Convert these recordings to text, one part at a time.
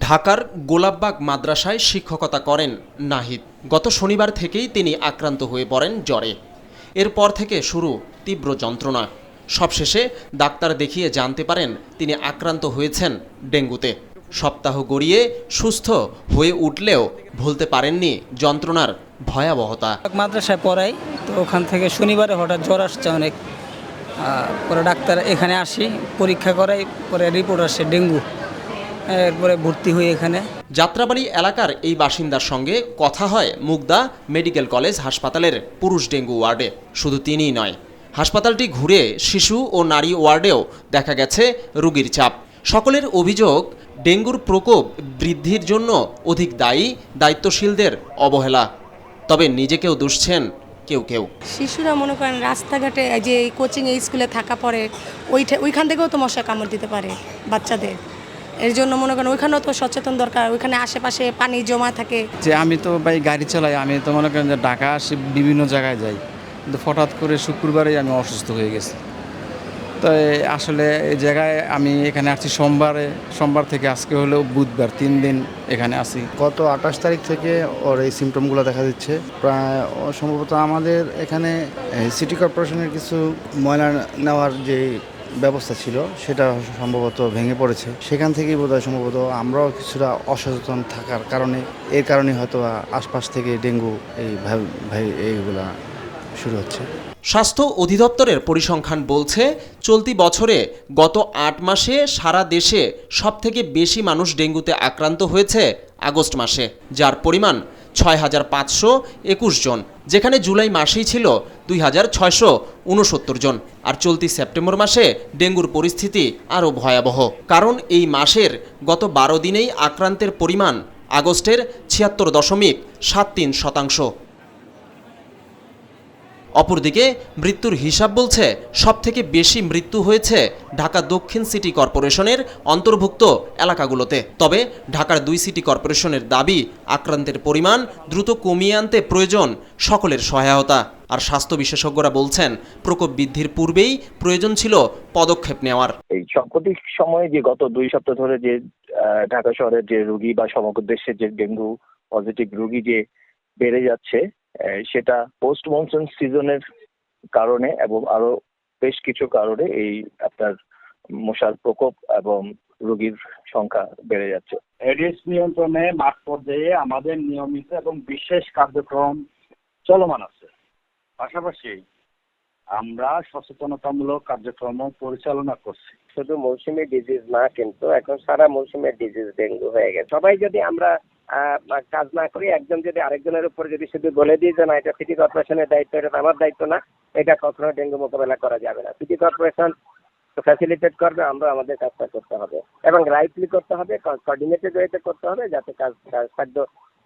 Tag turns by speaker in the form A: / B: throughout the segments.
A: ঢাকার গোলাপবাগ মাদ্রাসায় শিক্ষকতা করেন নাহিদ। গত শনিবার থেকেই তিনি আক্রান্ত হয়ে পড়েন জ্বরে। এরপর থেকে শুরু তীব্র যন্ত্রণা। সবশেষে ডাক্তার দেখিয়ে জানতে পারেন তিনি আক্রান্ত হয়েছেন ডেঙ্গুতে। সপ্তাহ গড়িয়ে সুস্থ হয়ে উঠলেও ভুলতে পারেননি যন্ত্রণার ভয়াবহতা।
B: মাদ্রাসায় পড়াই, তো ওখান থেকে শনিবারে হঠাৎ জ্বর আসছে অনেক। পরে ডাক্তার এখানে আসি, পরীক্ষা করাই, পরে রিপোর্ট আসে ডেঙ্গু। এরপরে ভর্তি হই এখানে।
A: যাত্রাবাড়ি এলাকার এই বাসিন্দার সঙ্গে কথা হয় মুগদা মেডিকেল কলেজ হাসপাতালের পুরুষ ডেঙ্গু ওয়ার্ডে। শুধু তিনিই নয় হাসপাতালটি ঘুরে শিশু ও নারী ওয়ার্ডেও দেখা গেছে রুগীর চাপ। সকলের অভিযোগ ডেঙ্গুর প্রকোপ বৃদ্ধির জন্য অধিক দায়ী দায়িত্বশীলদের অবহেলা। তবে নিজেকেও দুষছেন কেউ কেউ।
C: শিশুরা মনে করেন রাস্তাঘাটে এই যে কোচিং স্কুলে থাকা পরে ওইখান থেকেও তো মশা কামড় দিতে পারে বাচ্চাদের। এর জন্য মনে করেন ওইখানেও তো সচেতন দরকার ওইখানে আশেপাশে পানি জমা থাকে।
D: যে আমি তো ভাই গাড়ি চালাই আমি তো মনে করেন যে ঢাকা আসি বিভিন্ন জায়গায় যাই। কিন্তু হঠাৎ করে শুক্রবারেই আমি অসুস্থ হয়ে গেছি। তো আসলে এই জায়গায় আমি এখানে আসছি সোমবারে সোমবার থেকে আজকে হলেও বুধবার তিন দিন এখানে আসি
E: গত আঠাশ তারিখ থেকে ওর এই সিমটমগুলো দেখা দিচ্ছে। প্রায় ও সম্ভবত আমাদের এখানে সিটি কর্পোরেশনের কিছু ময়লা নেওয়ার যে ব্যবস্থা ছিল, সেটা সম্ভবত ভেঙে পড়েছে। সেখান থেকেই বোধহয় সম্ভবত আমরাও কিছুটা অসচেতন থাকার কারণে, এর কারণে হয়তো আশপাশ থেকে ডেঙ্গু এই ভাই- ভাই এইগুলা শুরু হচ্ছে।
A: স্বাস্থ্য অধিদপ্তরের পরিসংখ্যান বলছে, চলতি বছরে গত আট মাসে সারা দেশে সবথেকে বেশি মানুষ ডেঙ্গুতে আক্রান্ত হয়েছে আগস্ট মাসে, যার পরিমাণ ছয় হাজার পাঁচশো একুশ জন, যেখানে জুলাই মাসেই ছিল দুই হাজার ছয়শো উনসত্তর জন, আর চলতি সেপ্টেম্বর মাসে ডেঙ্গুর পরিস্থিতি আরও ভয়াবহ। কারণ এই মাসের গত বারো দিনেই আক্রান্তের পরিমাণ আগস্টের ছিয়াত্তর দশমিক সাত তিন শতাংশ। অপরদিকে মৃত্যুর হিসাব বলছে, সবথেকে বেশি মৃত্যু হয়েছে ঢাকা দক্ষিণ সিটি কর্পোরেশনের অন্তর্ভুক্ত এলাকাগুলোতে। তবে ঢাকার দুই সিটি কর্পোরেশনের দাবি, আক্রান্তের পরিমাণ দ্রুত কমিয়ে আনতে প্রয়োজন সকলের সহায়তা। আর স্বাস্থ্য বিশেষজ্ঞরা বলছেন, প্রকোপ বৃদ্ধির পূর্বেই প্রয়োজন ছিল পদক্ষেপ নেওয়ার।
F: এই সাম্প্রতিক সময়ে যে গত দুই সপ্তাহ ধরে যে ঢাকা শহরের যে রোগী বা সমগ্র দেশের যে ডেঙ্গু পজিটিভ রোগী যে বেড়ে যাচ্ছে সেটা পোস্ট মনসুন সিজনের কারণে এবং আরও বেশ কিছু কারণে এই আপনার মশার প্রকোপ এবং রোগীর সংখ্যা বেড়ে যাচ্ছে।
G: এডিস নিয়ন্ত্রণে মাঠ পর্যায়ে আমাদের নিয়মিত এবং বিশেষ কার্যক্রম চলমান আছে। পাশাপাশি আমরা সচেতনতামূলক কার্যক্রম পরিচালনা করছি।
H: শুধু মৌসুমী ডিজিজ না কিন্তু এখন সারা মৌসুমের ডিজিজ ডেঙ্গু হয়ে গেছে। সবাই যদি আমরা কাজ না করি, একজন যদি আরেকজনের উপর যদি শুধু বলে দিই যে না, এটা সিটি কর্পোরেশনের দায়িত্ব, এটা আমার দায়িত্ব না, এটা কখনো ডেঙ্গু মোকাবেলা করা যাবে না। সিটি কর্পোরেশন ফ্যাসিলিটেট করবে, আমরা আমাদের কাজটা করতে হবে এবং রাইটলি করতে হবে কোঅর্ডিনেটেড ওয়েতে করতে হবে যাতে কাজ কাজ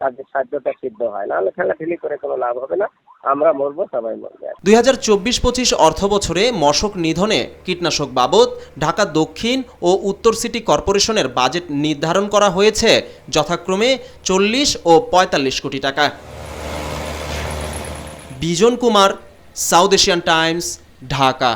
H: সাধ্যটা সিদ্ধ হয়। নাহলে ঠেলাঠেলি করে কোনো লাভ হবে না। আমরা মরবো, সবাই মরবে।
A: দুই হাজার চব্বিশ পঁচিশ অর্থ বছরে মশক নিধনে কীটনাশক বাবদ ঢাকা দক্ষিণ ও উত্তর সিটি কর্পোরেশনের বাজেট নির্ধারণ করা হয়েছে যথাক্রমে চল্লিশ ও পঁয়তাল্লিশ কোটি টাকা। Bijon Kumar, South Asian Times, Dhaka.